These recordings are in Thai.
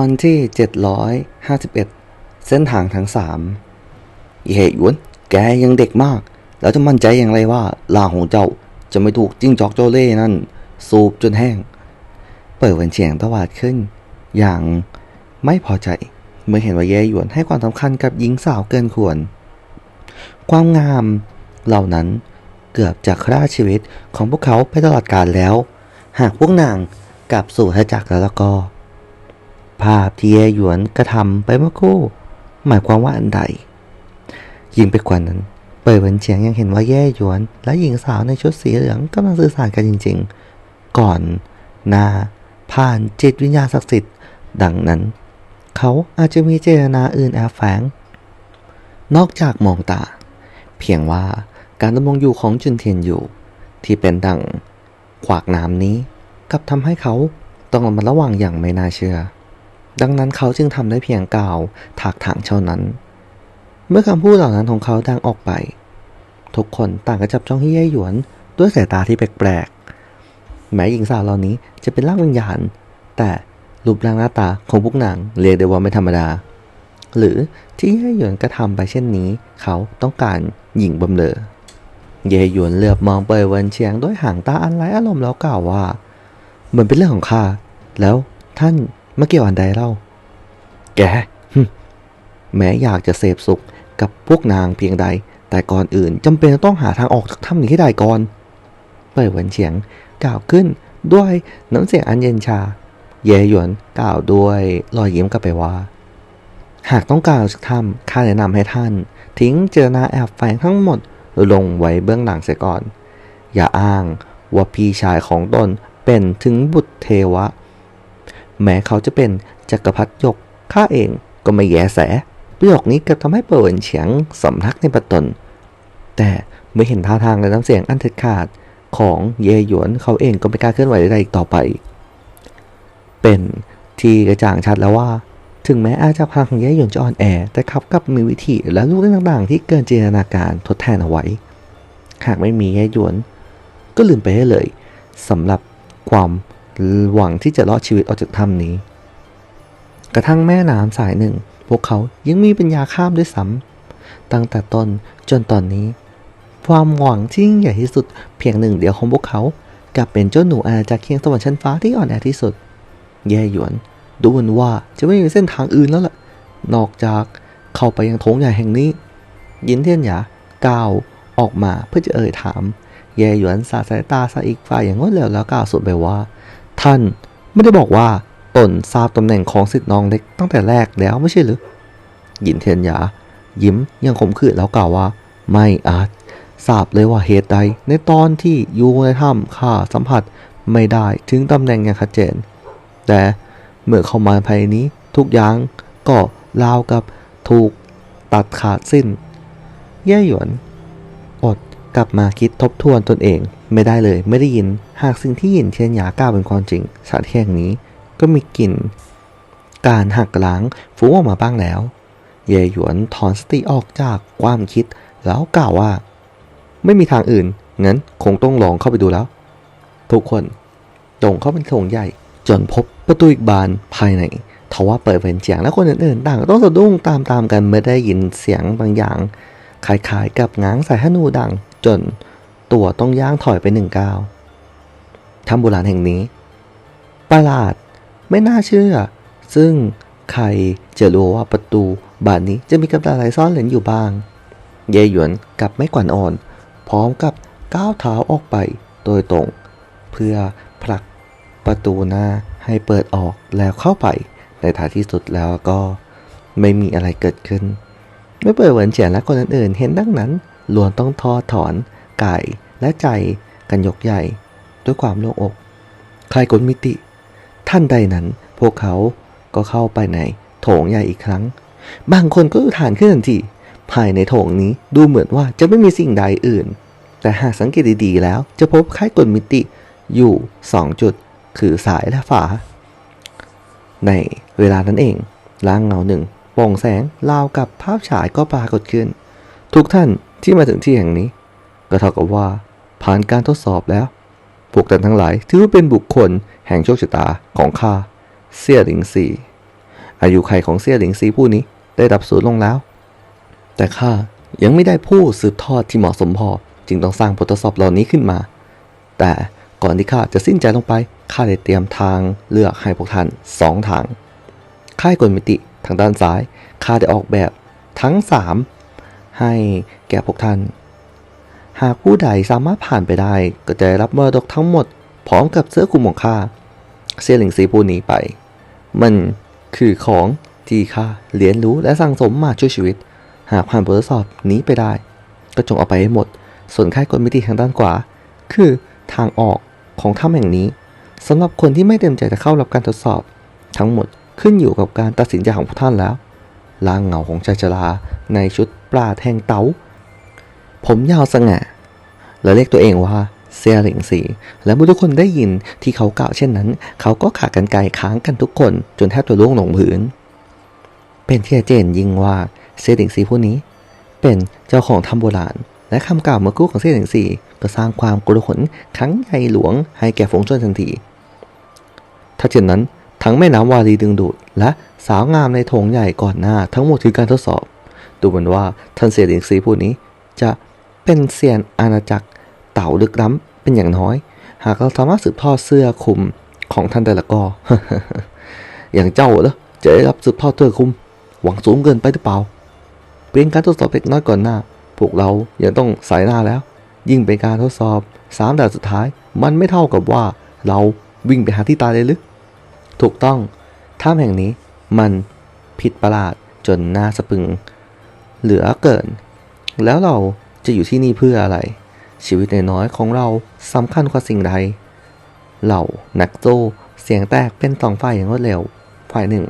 อนที่ 751 เส้นทางทั้งสามเย่หยวน แกยังเด็กมาก แล้วจะมั่นใจอย่างไรว่าล่างของเจ้าจะไม่ถูกจิ้งจอกโจเล่นั่น สูบจนแห้ง เปิดวันเฉียงตวาดขึ้น อย่างไม่พอใจ เมื่อเห็นว่าเย่หยวนให้ความสำคัญกับหญิงสาวเกินควร ความงามเหล่านั้นเกือบจะฆ่าชีวิตของพวกเขาไปตลอดกาลแล้ว หากพวกนางกลับสู่ทจักรแล้วก็ ภาพที่เย่หยวนกระทำไปเมื่อครู่ หมายความว่าอันใด ยิ่งไปกว่านั้น เปิดเวนเฉียงยังเห็นว่าแย่หยวน และหญิงสาวในชุดสีเหลืองกำลังสื่อสารกันจริง ๆ ก่อนหน้าผ่านจิตวิญญาณศักดิ์สิทธิ์ดังนั้น เขาอาจจะมีเจตนาอื่นแอบแฝงนอกจากมองตา เพียงว่าการดำรงอยู่ของจุนเทียนอยู่ ที่เป็นดังขวากน้ำนี้กับทำให้เขาต้องระมัดระวังอย่างไม่น่าเชื่อ ดังนั้นเขาจึงทำได้เพียงกล่าวถากถางเท่านั้น เมื่อคำพูดเหล่านั้นของเขาดังออกไป ทุกคนต่างก็จับจ้องที่เย่หยวนด้วยสายตาที่แปลกๆแม้หญิงสาวเหล่านี้จะเป็นร่างวิญญาณ แต่รูปร่างหน้าตาของพวกนางเรียกได้ว่าไม่ธรรมดา หรือที่เย่หยวนกระทำไปเช่นนี้ เขาต้องการหญิงบำเลอเย่หยวนเหลือบมองเปยเวินเชียงด้วยหางตาอันไร้อารมณ์แล้วกล่าวว่า เหมือนเป็นเรื่องของข้าแล้วท่าน มาเกี่ยวอันใดเล่า แกฮึแม้อยากจะเสพสุขกับพวกนางเพียงใด แต่ก่อนอื่นจำเป็นต้องหาทางออกจากถ้ำนี้ให้ได้ก่อนเป่ยหวนเฉียงกล่าวขึ้นด้วยน้ำเสียงอันเย็นชา เยหยวนกล่าวด้วยรอยยิ้มกับไปว่า หากต้องการออกจากถ้ำข้าแนะนำให้ท่าน ทิ้งเจตนาแอบแฝงทั้งหมดลงไว้เบื้องหลังเสียก่อน อย่าอ้างว่าพี่ชายของตนเป็นถึงบุตรเทวะ แม้เขาจะเป็นจักรพรรดิยกข้าเองก็ไม่แยแส ประโยคนี้ก็ทำให้เปิดเฉียงสำนักในปัตตน แต่เมื่อเห็นท่าทางและน้ำเสียงอันเด็ดขาดของเยหยวนเขาเองก็ไม่กล้าเคลื่อนไหวใดๆอีกต่อไป เป็นที่กระจ่างชัดแล้วว่า ถึงแม้อาจจะพลังของเยหยวนจะอ่อนแอ แต่เขากลับมีวิธีและลูกเล่นต่างๆ ที่เกินจินตนาการทดแทนเอาไว้ หากไม่มีเยหยวน ก็ลืมไปได้เลยสำหรับความ หวังที่จะรอดชีวิตออกจากถ้ำนี้ กระทั่งแม่น้ำสายหนึ่ง พวกเขายังมีปัญญาข้ามด้วยซ้ำตั้งแต่ต้นจนตอนนี้ ความหวังที่ยิ่งใหญ่ที่สุดเพียงหนึ่งเดียวของพวกเขากลับเป็นเจ้าหนูอาณาจักรเคียงสวรรค์ชั้นฟ้าที่อ่อนแอที่สุด แย่หยวน ดูเหมือนว่าจะไม่มีเส้นทางอื่นแล้วล่ะ นอกจากเข้าไปยังโถงใหญ่แห่งนี้ ยินเทียนหยาก้าวออกมาเพื่อจะเอ่ยถาม แย่หยวนสาสายตาใสอีกฝ่ายอย่างรวดเร็วแล้วกล่าวสุดไปว่า ท่านไม่ได้บอกว่าตนทราบตำแหน่งของสิทธิ์น้องเล็กตั้งแต่แรกแล้วไม่ใช่หรือหยินเทียนหยา ยิ้มยังขมขื่นแล้วกล่าวว่า ไม่อาจทราบเลยว่าเหตุใด ในตอนที่อยู่ในถ้ำข้าสัมผัสไม่ได้ถึงตำแหน่งอย่างชัดเจน แต่เมื่อเข้ามาภายในนี้ทุกอย่างก็ราวกับถูกตัดขาดสิ้น แย่หยวน กลับมาคิดทบทวนตนเอง ไม่ได้เลยไม่ได้ยิน หากสิ่งที่ยินเทียนหยากล่าวเป็นความจริงสถานแห่งนี้ ก็มีกลิ่น การหักล้างฟุ้งออกมาบ้างแล้ว เย่หยวนถอนสติออกจากความคิดแล้วกล่าวว่า ไม่มีทางอื่น งั้นคงต้องลองเข้าไปดูแล้ว ทุกคนตรงเข้าเป็นโถงใหญ่ จนพบประตูอีกบานภายในทว่าเปิดเป็นเสียงและคนอื่นๆต่างก็ต้องสะดุ้งตามๆกันเมื่อได้ยินเสียงบางอย่างคล้ายๆกับง้างสายฮนูดัง จนตัวต้องย่างถอยไปหนึ่งก้าวถ้ำโบราณแห่งนี้ ประหลาดไม่น่าเชื่อ ซึ่งใครจะรู้ว่าประตูบานนี้จะมีกับดักอะไรซ่อนเหลืออยู่บ้าง เยหยวนกับไม่กวนอ่อน พร้อมกับก้าวเท้าออกไปโดยตรง เพื่อผลักประตูหน้าให้เปิดออกแล้วเข้าไป ในท้ายที่สุดแล้วก็ไม่มีอะไรเกิดขึ้น ไม่เปิดเหวินเฉียนและคนอื่นๆเห็นดังนั้น ล้วนต้องทอถอนกายและใจกันยกใหญ่ด้วยความโล่งอกใครกลมิติ ท่านใดนั้นพวกเขาก็เข้าไปในโถงใหญ่อีกครั้ง บางคนก็อุทานขึ้นทันทีภายในโถงนี้ดูเหมือนว่าจะไม่มีสิ่งใดอื่น แต่หากสังเกตดีๆแล้ว จะพบคล้ายกลมิติอยู่สองจุด คือสายและฝา ในเวลานั้นเองร่างเงาหนึ่งปร่งแสงราวกับภาพฉายก็ปรากฏขึ้น ทุกท่าน ที่มาถึงที่แห่งนี้ ก็เท่ากับว่า ผ่านการทดสอบแล้ว พวกท่านทั้งหลายถือว่าเป็นบุคคลแห่งโชคชะตาของข้าเสี่ยหลิงสี่อายุไขของเสี่ยหลิงซีผู้นี้ได้ดับสูญลงแล้ว แต่ข้ายังไม่ได้ผู้สืบทอดที่เหมาะสมพอจึงต้องสร้างบททดสอบเหล่านี้ขึ้นมา แต่ก่อนที่ข้าจะสิ้นใจลงไปข้าได้เตรียมทางเลือกให้พวกท่านสองทาง ค่ายกลมิติทางด้านซ้ายข้าได้ออกแบบทั้งสามให้ แก่พวกท่าน หากผู้ใดสามารถผ่านไปได้ ก็จะรับมรดกทั้งหมด พร้อมกับเสื้อคลุมของข้าเสียหลิงซีผู้นี้ไป มันคือของที่ข้าเรียนรู้และสั่งสมมาช่วยชีวิต หากผ่านบททดสอบนี้ไปได้ ก็จงเอาไปให้หมด ส่วนค่ายกลมิติทางด้านขวา คือทางออกของถ้ำแห่งนี้สำหรับคนที่ไม่เต็มใจจะเข้ารับการทดสอบ ทั้งหมดขึ้นอยู่กับการตัดสินใจของพวกท่านแล้วล่างเงาของชายชราในชุดปลาแทงเตา๋า ผมยาวสง่าและเรียกตัวเองว่าเซียหลิงสี และเมื่อทุกคนได้ยินที่เขากล่าวเช่นนั้น เขาก็ขากันไกลค้างกันทุกคน จนแทบจะล่วงลงพื้น เป็นที่เจนยิ่งว่าเซียหลิงสีผู้นี้ เป็นเจ้าของถ้ำโบราณ และคำกล่าวเมื่อกู้ของเซียหลิงสีก็สร้างความกระหนครั้งใหญ่หลวงให้แก่ฝูงชนทันที ถ้าเช่นนั้นทั้งแม่น้ำวารีดึงดูด และสาวงามในโถงใหญ่ก่อนหน้าทั้งหมดคือการทดสอบ ดูเหมือนว่าท่านเสียหลิงซีผู้นี้ จะ เป็นเซียนอาณาจักรเต่าลึกล้ำเป็นอย่างน้อย หากเราสามารถสืบทอดเสื้อคลุมของท่านแต่ละก็อย่างเจ้าเหรอจะได้รับสืบทอดเสื้อคลุม หวังสูงเกินไปหรือเปล่าเป็นการทดสอบเล็กน้อยก่อนหน้า พวกเรายังต้องสายหน้าแล้ว ยิ่งเป็นการทดสอบสามด่านสุดท้าย มันไม่เท่ากับว่าเราวิ่งไปหาที่ตายเลยหรือถูกต้องถ้ำแห่งนี้มันผิดประหลาดจนน่าสะพึง เหลือเกิน แล้วเรา จะอยู่ที่นี่เพื่ออะไร ชีวิตน้อยของเราสำคัญกว่าสิ่งใด เหล่านักโจ้เสียงแตกเป็นสองฝ่ายอย่างรวดเร็ว ฝ่ายหนึ่ง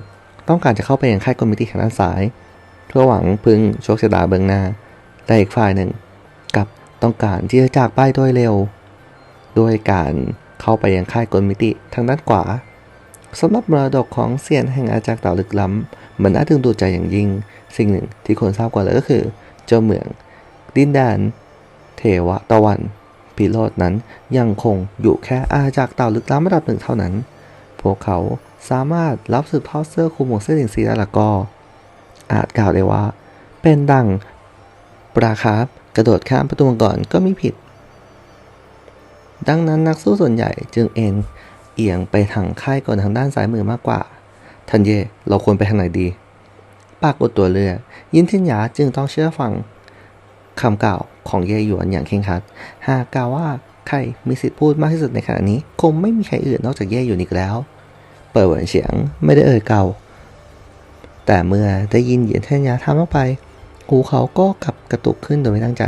ต้องการจะเข้าไปยังค่ายกรมิติทางด้านซ้าย เพื่อหวังพึ่งโชคชะตาเบื้องหน้า แต่อีกฝ่ายหนึ่งกับต้องการที่จะจากไปโดยเร็วด้วยการเข้าไปยังค่ายกลมิติทางด้านขวาสำหรับมรดกของเซียนแห่งอาณากรเต่าลึกล้ำมันน่าดึงดูดใจอย่างยิ่ง สิ่งหนึ่งที่ควรทราบก่อนเลยก็คือ เจ้าเมือง ดินแดน เทวะตะวันพิโรดนั้นยังคงอยู่แค่อาณาจักรเต่าลึกล้ำระดับหนึ่งเท่านั้น พวกเขาสามารถรับสืบทอดเสื้อคลุมของเส้นหลิงซีได้และก็ อาจกล่าวได้ว่า เป็นดังปราคาบกระโดดข้ามประตูมังกรก็ไม่ผิด ดังนั้นนักสู้ส่วนใหญ่จึงเอ็นเอียงไปทางค่ายก่อนทางด้านซ้ายมือมากกว่า ทันเย่เราควรไปทางไหนดี ปากกดตัวเลือ ยินทินหยาจึงต้องเชื่อฟัง คำกล่าวของเย่หยวนอย่างเคร่งครัด หากกล่าวว่าใครมีสิทธิ์พูดมากที่สุดในขณะนี้ คงไม่มีใครอื่นนอกจากเย่หยวนอีกแล้ว เปิดเหวินเฉียงไม่ได้เอ่ยเก่า แต่เมื่อได้ยินเหยียนเทียนยาทำลงไป หูเขาก็กลับกระตุกขึ้นโดยไม่ตั้งใจ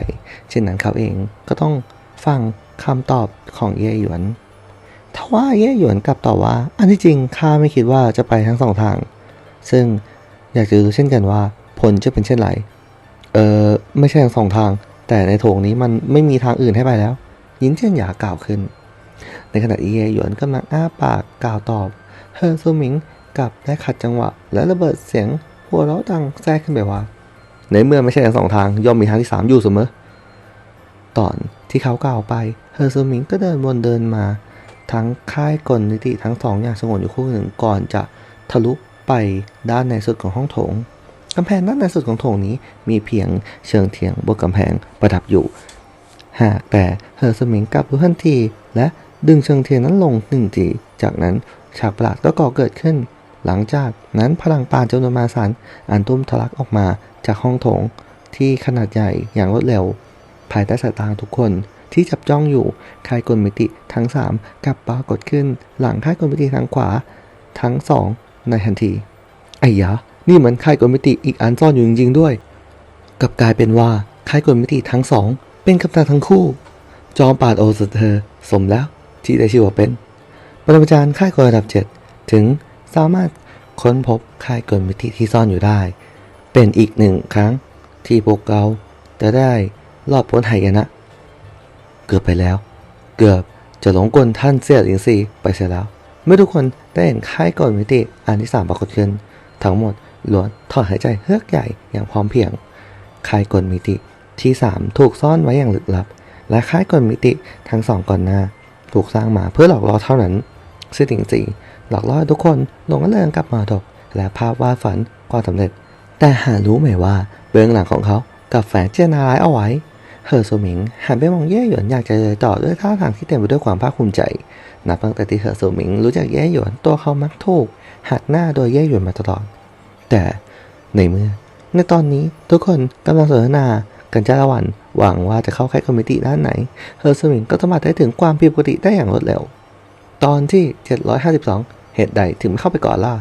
เช่นนั้นเขาเองก็ต้องฟังคำตอบของเย่หยวนทว่าเย่หยวนกลับตอบว่า อันที่จริงข้าไม่คิดว่าจะไปทั้งสองทาง ซึ่งอยากจะรู้เช่นกันว่าผลจะเป็นเช่นไร เออไม่ใช่ทั้งสองทาง แต่ในโถงนี้มันไม่มีทางอื่นให้ไปแล้ว ยินเทียนหยากล่าวขึ้น ในขณะที่เยหยวนกำลังอ้าปากกล่าวตอบเฮอร์ซูหมิงกลับได้ขัดจังหวะ และระเบิดเสียงหัวเราะดังแทรกขึ้นไปว่า ในเมื่อไม่ใช่ทั้งสองทางย่อมมีทางที่สามอยู่เสมอตอนที่เขากล่าวไปเฮอร์ซูหมิงก็เดินวนเดินมา ทั้งค่ายกลนิติทั้งสองอย่างสงบอยู่คู่หนึ่งก่อนจะทะลุไปด้านในสุดของห้องโถง กำแพงด้านในสุดของโถงนี้มีเพียงเชิงเทียงบนกำแพงประดับอยู่ หากแต่เฮอร์สมิงกลับรู้ทันที และดึงเชิงเทียนนั้นลงหนึ่งทีจากนั้นฉากประหลาดก็ก่อเกิดขึ้น หลังจากนั้นพลังปานจำนวนมาศาลอันตุ้มทะลักออกมาจากห้องโถงที่ขนาดใหญ่อย่างรวดเร็ว ภายใต้สายตาทุกคนที่จับจ้องอยู่คายกลมิติทั้งสามกลับปรากฏขึ้น หลังคายกลมิติทางขวา ทั้งสองในทันทีไอ้ยะ นี่เหมือนค่ายกลมิติอีกอันซ่อนอยู่จริงๆด้วย กับกลายเป็นว่าค่ายกลมิติทั้งสองเป็นกัปตันทั้งคู่ จอมปาดโอสเธอ สมแล้วที่ได้ชื่อว่าเป็นปรมาจารย์ค่ายกลระดับเจ็ดถึงสามารถค้นพบค่ายกลมิติที่ซ่อนอยู่ได้ เป็นอีกหนึ่งครั้งที่พวกเราจะได้รอดพ้นหายนะ เกือบไปแล้ว เกือบจะหลงกลท่านเสี่ยหลิงซีไปเสียแล้ว เมื่อทุกคนได้เห็นค่ายกลมิติอันที่สามปรากฏขึ้นทั้งหมด ล้วนถอนหายใจเฮือกใหญ่อย่างพร้อมเพียงค่ายกลมิติที่สามถูกซ่อนไว้อย่างลึกลับ และค่ายกลมิติทั้งสองก่อนหน้า ถูกสร้างมาเพื่อหลอกล่อเท่านั้นซึ่งจริงๆหลอกล่อทุกคนหลงระเริงกับมรดกและภาพวาดฝันความสำเร็จ แต่หารู้ไหมว่าเบื้องหลังของเขากับแฝงเจนาร้ายเอาไว้เฮอร์โซมิงหันไปมองเย่หยวนอยากจะเลยต่อด้วยท่าทางที่เต็มไปด้วยความภาคภูมิใจนับตั้งแต่ที่เฮอร์โซมิงรู้จักเย่หยวนตัวเขามักถูกหักหน้าโดยเย่หยวนมาตลอด แต่ในเมื่อ ในตอนนี้ทุกคนกำลังสนทนากันจ้าละวันหวังว่าจะเข้าค่ายคอมมิตี้ด้านไหนเฮอร์โซมิงก็สามารถได้ถึงความผิดปกติได้อย่างรวดเร็ว ตอนที่ 752 เหตุใดถึงเข้าไปก่อนล่ะ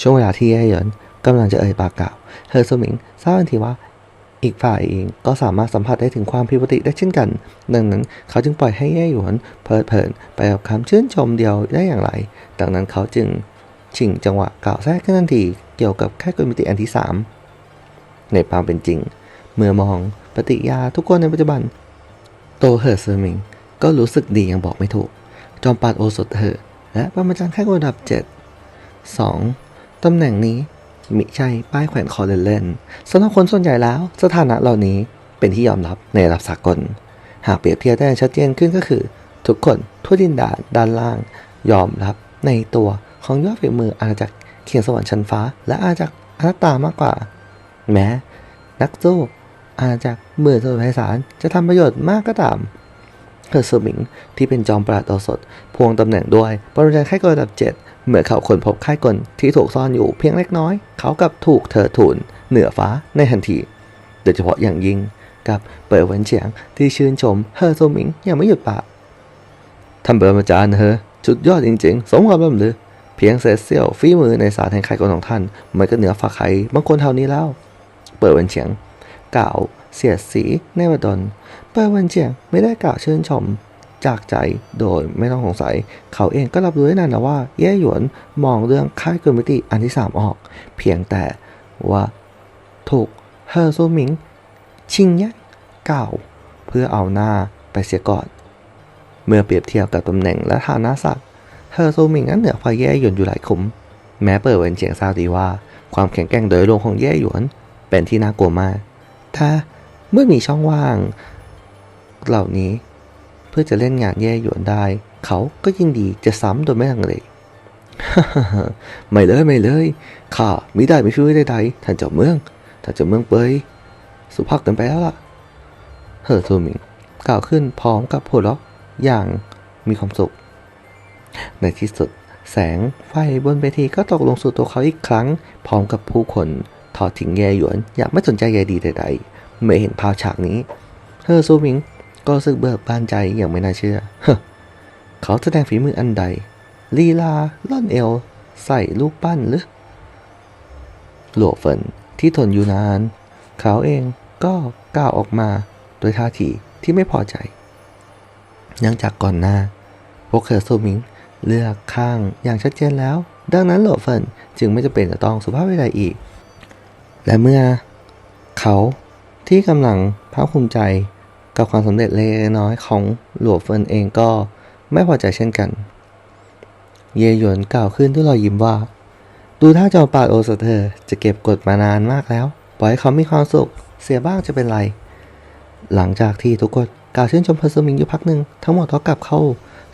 ช่วงเวลาที่เย่หยวนกำลังจะเอ่ยปากกล่าวเฮอร์โซมิงทราบทันทีว่าอีกฝ่ายเองก็สามารถสัมผัสได้ถึงความผิดปกติได้เช่นกัน ดังนั้นเขาจึงปล่อยให้เย่หยวนเพลิดเพลินไปกับคำชื่นชมเดียวได้อย่างไร ดังนั้นเขาจึงชิงจังหวะกล่าวแทรกขึ้นทันที เกี่ยวกับแค่กลมิติอันที่สามในความเป็นจริง เมื่อมองปฏิยาทุกคนในปัจจุบัน โตเฮอร์เซอร์มิงก็รู้สึกดีอย่างบอกไม่ถูก จอมปาดโอสถเธอและปรมาจารย์แค่ระดับ 7 2. ตำแหน่งนี้มิใช่ป้ายแขวนคอเล่นๆสำหรับคนส่วนใหญ่แล้ว สถานะเหล่านี้เป็นที่ยอมรับในระดับสากล หากเปรียบเทียบได้ชัดเจนขึ้นก็คือ ทุกคนทั่วดินแดนด้านล่าง ยอมรับในตัวของยอดฝีมืออาณาจักร เขียนสวรรค์ชั้นฟ้า และอาณากอนัตตามากกว่า แม้ นักสู้อาณากรหมื่นสมุทรไพศาลจะทำประโยชน์มากก็ตามเฮอร์เซมิงที่เป็นจอมปราดอสถพวงตำแหน่งด้วยปรมาจารย์ค่ายกระดับเจ็ดเมื่อเขาคนพบค่ายกลที่ถูกซ่อนอยู่เพียงเล็กน้อย เขากับถูกเธอทูลเหนือฟ้าในทันที โดยเฉพาะอย่างยิ่งกับเปิดวันเฉียงที่ชื่นชมเฮอร์โซมิงอย่างไม่หยุดปากท่านปรมาจารย์เฮอจุดยอดจริงๆ สมกับลำลือ เพียงเศษเสี้ยวฝีมือในศาสตร์แห่งค่ายกลของท่าน มันก็เหนือฝากใครบางคนเท่านี้แล้ว เปิดวันเฉียง กล่าว เสียดสีในวดลเปิดวันเฉียงไม่ได้กล่าวชื่นชมจากใจโดยไม่ต้องสงสัย เขาเองก็รับรู้ได้นานนะว่า เย่หยวนมองเรื่องค่ายกลมิติอันที่สามออก เพียงแต่ว่าถูกเฮอร์ซูมิง ชิงแย่งกล่าวเพื่อเอาหน้าไปเสียก่อน เมื่อเปรียบเทียบกับตำแหน่งและฐานะศักดิ์ เฮอซูมิงนั้นเหนือฝ่ายเย่หยวนอยู่หลายขุม แม้เปิดเวนเฉียงทราบดีว่า ความแข็งแกร่งโดยรวมของเย่หยวน เป็นที่น่ากลัวมาก ถ้าเมื่อมีช่องว่าง เหล่านี้ เพื่อจะเล่นงานแย่หยวนได้ เขาก็ยินดีจะซ้ำโดยไม่ลังเลไม่เลยไม่เลยข้ามิได้ไม่ช่วยใดๆท่านเจ้าเมืองท่านเจ้าเมืองเปยสุภาพเกินไปแล้วล่ะเฮอร์ทูมิงกล่าวขึ้นพร้อมกับหัวเราะอย่างมีความสุข ในที่สุด แสงไฟบนเวทีก็ตกลงสู่ตัวเขาอีกครั้ง พร้อมกับผู้คนทอดทิ้งแย่หยวนอย่างไม่สนใจใยดีใดๆ เมื่อเห็นภาพฉากนี้เฮอร์ซูมิงก็รู้สึกเบิกบานใจอย่างไม่น่าเชื่อ เขาแสดงฝีมืออันใด ลีลาล่อนเอว ใส่ลูกปั้นหรือหลวเฟินที่ทนอยู่นาน เขาเองก็กล่าวออกมาโดยท่าทีที่ไม่พอใจเนื่องจากก่อนหน้าพวกเฮอร์ซูมิง เลือกข้างอย่างชัดเจนแล้ว ดังนั้นหลวเฟินจึงไม่จำเป็นจะต้องสุภาพใดๆอีก และเมื่อเขาที่กำลังภาคภูมิใจกับความสำเร็จเล็กน้อยของหลวเฟินเองก็ไม่พอใจเช่นกัน เยหยวนกล่าวขึ้นด้วยรอยยิ้มว่า ดูท่าจอมปาดโอสเธอจะเก็บกดมานานมากแล้ว ปล่อยให้เขามีความสุข เสียบ้างจะเป็นไร หลังจากที่ทุกคนกล่าวชื่นชมพอร์ซูมิงอยู่พักหนึ่งทั้งหมดก็กลับเข้า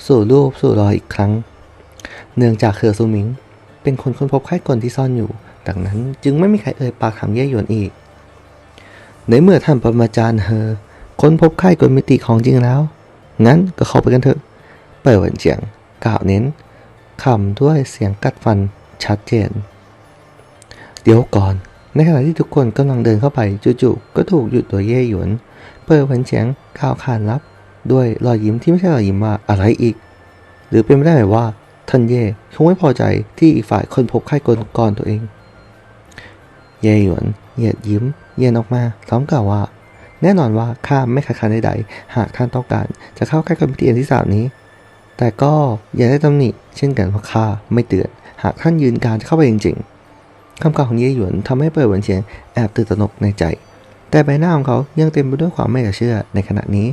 สู่รูปสู่รอยอีกครั้ง เนื่องจากเคอซูมิง เป็นคนค้นพบค่ายกลที่ซ่อนอยู่ ดังนั้นจึงไม่มีใครเอ่ยปากถามเย่หยวนอีก ในเมื่อท่านปรมาจารย์เฮอค้นพบค่ายกลมิติของจริงแล้ว งั้นก็เข้าไปกันเถอะ เปิดหวันเจียง กล่าวเน้นคำด้วยเสียงกัดฟันชัดเจน เดี๋ยวก่อน ในขณะที่ทุกคนกำลังเดินเข้าไปจู่ๆก็ถูกหยุดโดยเย่หยวน เปิดหวันเฉียงกล่าวขานรับ ด้วยรอยยิ้มที่ไม่ใช่รอยยิ้มว่าอะไรอีก หรือเป็นไม่ได้ไหมว่าท่านเย่คงไม่พอใจที่อีกฝ่ายคนพบค่ายกลก่อนตัวเอง เย่หยวนเหยียดยิ้ม เย็นออกมาพร้อมกล่าวว่า แน่นอนว่าข้าไม่ขัดขืนใดๆหากท่านต้องการจะเข้าใกล้กับพิธีอันที่สามนี้ แต่ก็อย่าได้ตำหนิเช่นกันว่าข้าไม่เตือน หากท่านยืนการจะเข้าไปจริง ๆคำกล่าวของเย่หยวนทำให้เปิดหวันเฉียงแอบตื่นตระหนกในใจ แต่ใบหน้าของเขายังเต็มไปด้วยความไม่อยากเชื่อในขณะนี้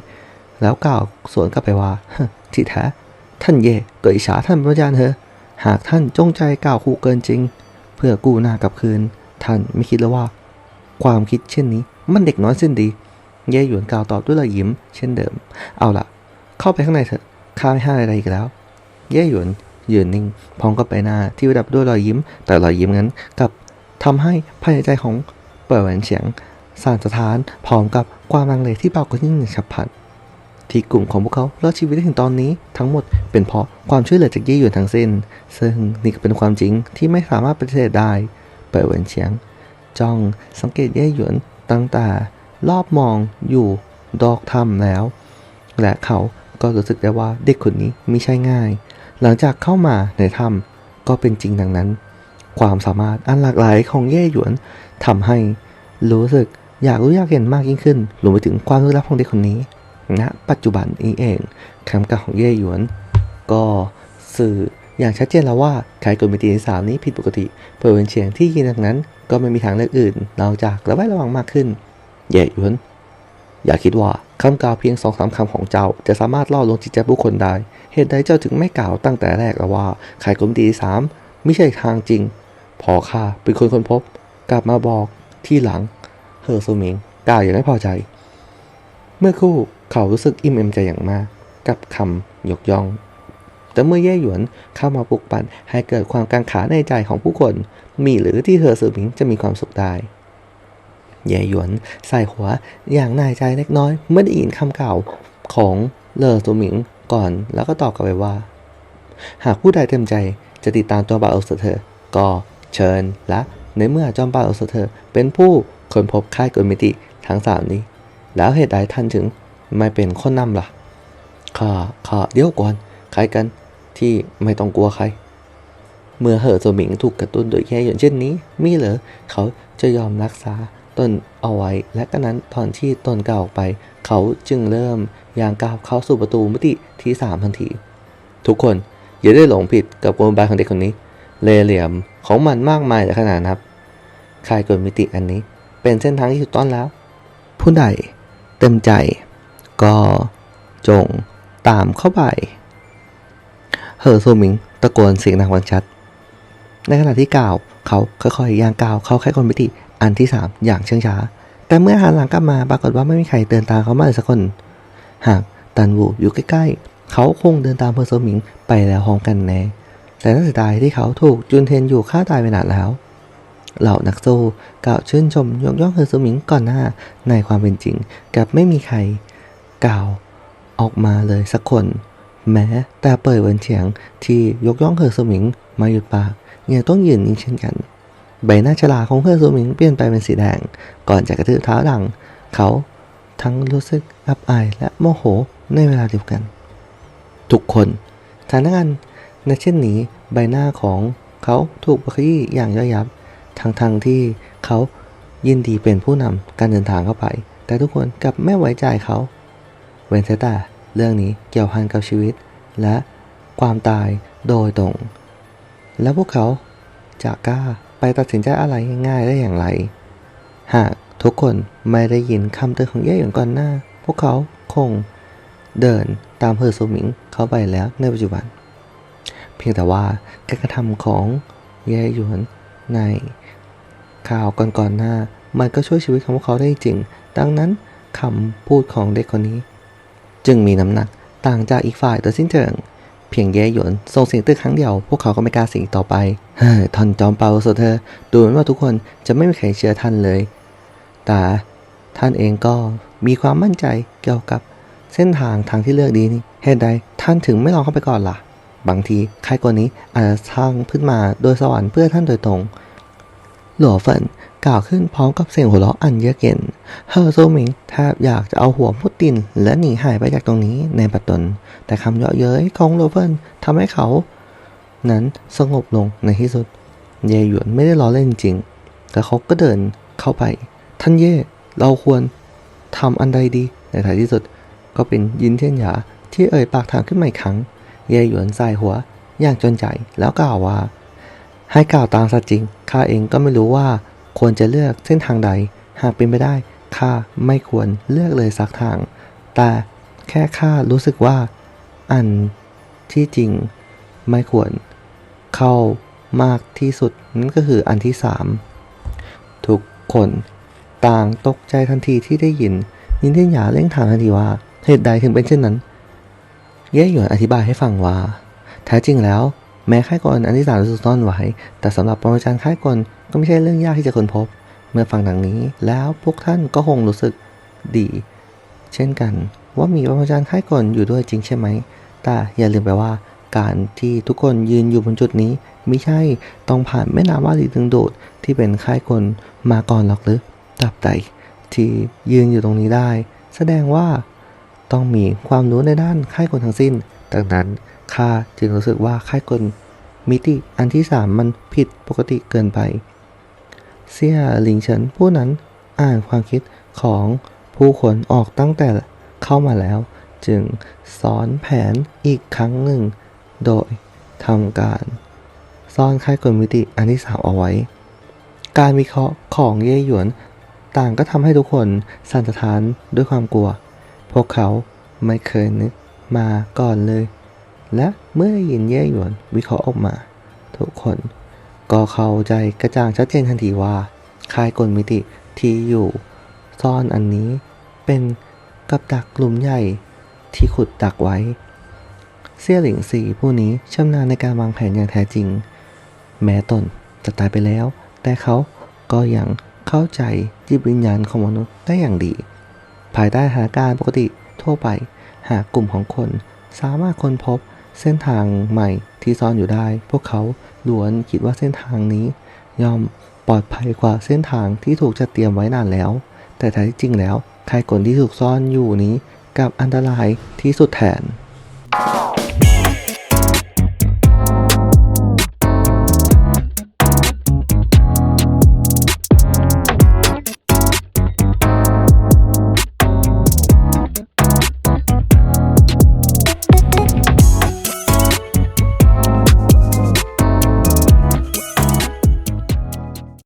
แล้วกล่าวสวนกลับไปว่าที่แท้ท่านเย่ก็อิจฉาท่านพระอาจารย์เถอะหากท่านจงใจกล่าวคู่เกินจริง เพื่อกู้หน้ากลับคืน ท่านไม่คิดเลยว่า ความคิดเช่นนี้มันเด็กน้อยสิ้นดี เย่หยวนกล่าวตอบด้วยรอยยิ้ม เช่นเดิม เอาล่ะ เข้าไปข้างในเถอะข้าไม่ห้าอะไรอีกแล้ว เย่หยวนยืนนิ่งพร้อมกับใบหน้าที่ประดับด้วยรอยยิ้ม แต่รอยยิ้มนั้นกับทำให้ภายในใจของเปิดแหวนเฉียงสั่นสะท้านพร้อมกับความลังเลที่ปรากฏขึ้นอย่งฉับพลัน ที่กลุ่มของพวกเขารอดชีวิตได้ถึงตอนนี้ทั้งหมดเป็นเพราะความช่วยเหลือจากเย่หยวนทั้งสิ้น ซึ่งนี่ก็เป็นความจริงที่ไม่สามารถปฏิเสธได้เปิดเวินเฉียง จ้องสังเกตเย่หยวนตั้งแต่รอบมองอยู่ดอกถ้ำแล้ว และเขาก็รู้สึกได้ว่าเด็กคนนี้ไม่ใช่ง่าย หลังจากเข้ามาในถ้ำก็เป็นจริงดังนั้น ความสามารถอันหลากหลายของเย่หยวนทำให้รู้สึกอยากรู้อยากเห็นมากยิ่งขึ้นรวมไปถึงความลึกลับของเด็กคนนี้ ณปัจจุบันนี้เองคำกล่าวของเย่หยวน ก็สื่ออย่างชัดเจนแล้วว่าใครกลมิติที่สามนี้ผิดปกติเปิดเป็นเฉียงที่ยินดังนั้น ก็ไม่มีทางเลือกอื่นนอกจากระแวดระวังมากขึ้น เย่หยวน อย่าคิดว่าคำกล่าวเพียงสองสามคำของเจ้า จะสามารถล่อลวงจิตใจผู้คนได้ เหตุใดเจ้าถึงไม่กล่าวตั้งแต่แรกแล้วว่าใครกลมิติที่สามไม่ใช่ทางจริง พอข้าเป็นคนค้นพบ กลับมาบอกที่หลังเฮอร์ซูมิงกล่าวอย่างไม่พอใจ เมื่อคู่ เขารู้สึกอิ่มเอมใจอย่างมาก กับคำยกย่อง แต่เมื่อเย่หยวนเข้ามาปลุกปั่นให้เกิดความกังขาในใจของผู้คน มีหรือที่เธอสือมิงจะมีความสุขได้เย่หยวนใส่หัวอย่างนายใจเล็กน้อยเมื่อได้ยินคำเก่าของเลอซูหมิงก่อนแล้วก็ตอบกลับไปว่า หากผู้ใดเต็มใจจะติดตามตัวบาโอสเธอ ก็เชิญและในเมื่อจอมบาโอสเธอ เป็นผู้ค้นพบค่ายกลมิติทั้งสามนี้ แล้วเหตุใดท่านถึง ไม่เป็นคนนำล่ะข้าข้าเดี๋ยวก่อนใครกันที่ไม่ต้องกลัวใคร เมื่อเหอโจหมิงถูกกระตุ้นโดยแค่อย่างเช่นนี้ มีเหรอเขาจะยอมรักษาตนเอาไว้ และก็นั้นตอนที่ตนก้าวออกไป เขาจึงเริ่มย่างก้าวเข้าสู่ประตูมิติที่สามทันที ทุกคนอย่าได้หลงผิดกับกลบายของเด็กคนนี้ เลเหลี่ยมของมันมากมายแต่ขนาดนับคายกลมิติอันนี้ เป็นเส้นทางที่ถูกต้องแล้ว ผู้ใดเต็มใจ ก็จงตามเข้าไปเหอซูมิงตะโกนเสียงดังฟังชัด ในขณะที่กล่าวเขาค่อยๆย่างก้าวเข้าแค่กลมิติอันที่สามอย่างเชื่องช้า แต่เมื่อหันหลังกลับมาปรากฏว่าไม่มีใครเดินตามเขามาเลยสักคน หากตันวูอยู่ใกล้ๆ เขาคงเดินตามเพอร์โซมิงไปแล้วพร้อมกันแน่แต่น่าเสียดายที่เขาถูกจุนเทนอยู่ฆ่าตายไปนานแล้ว เหล่านักสู้กล่าวชื่นชมยกย่องเฮอร์ซูมิงก่อนหน้าในความเป็นจริงกับไม่มีใคร กล่าวออกมาเลยสักคน แม้แต่เปิดเวินเฉียงที่ยกย่องเฮอร์ซูหมิงมาหยุดปากยังต้องยืนนิ่งเช่นกัน ใบหน้าฉลาของเฮอร์ซูหมิงเปลี่ยนไปเป็นสีแดง ก่อนจะกระทืบเท้าดัง เขาทั้งรู้สึกอับอายและโมโหในเวลาเดียวกัน ทุกคนสถานการณ์ในเช่นนี้ใบหน้าของเขาถูกบขยี้อย่างย่อยยับ ทั้งทงที่เขายินดีเป็นผู้นำการเดินทางเข้าไป แต่ทุกคนกลับไม่ไว้ใจเขา เว้นแต่เรื่องนี้เกี่ยวพันกับชีวิต และความตายโดยตรง แล้วพวกเขาจะกล้าไปตัดสินใจอะไรง่ายๆได้อย่างไร หากทุกคนไม่ได้ยินคำเตือนของเย่หยวนก่อนหน้า พวกเขาคงเดินตามเฮอร์โซมิงเข้าไปแล้วในปัจจุบัน เพียงแต่ว่าการกระทำของเย่หยวนในข่าวก่อนๆหน้า มันก็ช่วยชีวิตของพวกเขาได้จริง ดังนั้นคำพูดของเด็กคนนี้ จึงมีน้ำหนักต่างจากอีกฝ่ายโดยสิ้นเชิง เพียงเย่หยวนส่งเสียงตื้อครั้งเดียวพวกเขาก็ไม่กล้าสียงต่อไปเฮ้ยท่านจอมเปาโซเธอ ดูเหมือนว่าทุกคนจะไม่มีใครเชื่อท่านเลย แต่ท่านเองก็มีความมั่นใจเกี่ยวกับเส้นทางทางที่เลือกดีนี่เหตุใดท่านถึงไม่ลองเข้าไปก่อนล่ะ บางทีใครคนนี้อาจจะสร้างขึ้นมาโดยสวรรค์เพื่อท่านโดยตรง หลัวเฟิน กล่าวขึ้นพร้อมกับเสียงหัวเราะอันเยือกเย็น เฮอร์โซมิงแทบอยากจะเอาหัวมุดดิน และหนีหายไปจากตรงนี้ในปัตตน แต่คำเยาะเย้ยของหลัวเฟินทำให้เขา นั้นสงบลงในที่สุด เยหยวนไม่ได้ล้อเล่นจริง แต่เขาก็เดินเข้าไป ท่านเย่เราควรทำอันใดดี ในท้ายที่สุด ก็เป็นยินเทียนหยาที่เอ่ยปากถามขึ้นมาอีกครั้ง เยหยวนใส่หัว อย่างจนใจแล้วกล่าวว่า ให้กล่าวตามสัจจริงข้าเองก็ไม่รู้ว่า ควรจะเลือกเส้นทางใด หากเป็นไปได้ข้าไม่ควรเลือกเลยสักทาง แต่แค่ข้ารู้สึกว่า อันที่จริงไม่ควรเข้ามากที่สุดนั่นก็คืออันที่สามทุกคนต่างตกใจทันทีที่ได้ยิน ยินเทียนหยาเร่งถามทันทีว่าเหตุใดถึงเป็นเช่นนั้น เย่หยวนอธิบายให้ฟังว่า แท้จริงแล้ว แม้ค่ายกลอันที่สามจะถูกซ่อนไว้ แต่สำหรับปรมาจารย์ค่ายกล ก็ไม่ใช่เรื่องยากที่จะค้นพบ เมื่อฟังดังนี้ แล้วพวกท่านก็คงรู้สึกดี เช่นกันว่ามีปรมาจารย์ค่ายกลอยู่ด้วยจริงใช่ไหม แต่อย่าลืมไปว่า การที่ทุกคนยืนอยู่บนจุดนี้ ไม่ใช่ต้องผ่านแม่น้ำวารีดึงดูดที่เป็นค่ายกลมาก่อนหรอกหรือตราบใดที่ยืนอยู่ตรงนี้ได้ แสดงว่าต้องมีความรู้ในด้านค่ายกลทั้งสิ้น ดังนั้นข้าจึงรู้สึกว่าค่ายกลมิติอันที่สามมันผิดปกติเกินไป เสี่ยหลิงเฉินผู้นั้นอ่านความคิดของผู้คนออกตั้งแต่เข้ามาแล้ว จึงสอนแผนอีกครั้งหนึ่ง โดยทำการซ่อนค่ายกลมิติอันที่สามเอาไว้ การวิเคราะห์ของเย่หยวนต่างก็ทำให้ทุกคนสั่นสะท้านด้วยความกลัว พวกเขาไม่เคยนึกมาก่อนเลย และเมื่อได้ยินเย่หยวนวิเคราะห์ออกมา ทุกคน ก็เข้าใจกระจ่างชัดเจนทันทีว่าค่ายกลมิติที่อยู่ ซ่อนอันนี้เป็นกับดักกลุ่มใหญ่ที่ขุดดักไว้ เสี่ยหลิงสีผู้นี้ชำนาญในการวางแผนอย่างแท้จริง แม้ตนจะตายไปแล้ว แต่เขาก็ยังเข้าใจจิตวิญญาณของมนุษย์ได้อย่างดี ภายใต้สถานการณ์ปกติทั่วไป หากกลุ่มของคนสามารถค้นพบ เส้นทางใหม่ที่ซ่อนอยู่ได้ พวกเขาล้วนคิดว่าเส้นทางนี้ ย่อมปลอดภัยกว่าเส้นทางที่ถูกจัดเตรียมไว้นานแล้ว แต่แท้ที่จริงแล้วค่ายกลที่ถูกซ่อนอยู่นี้กับอันตรายที่สุดแทน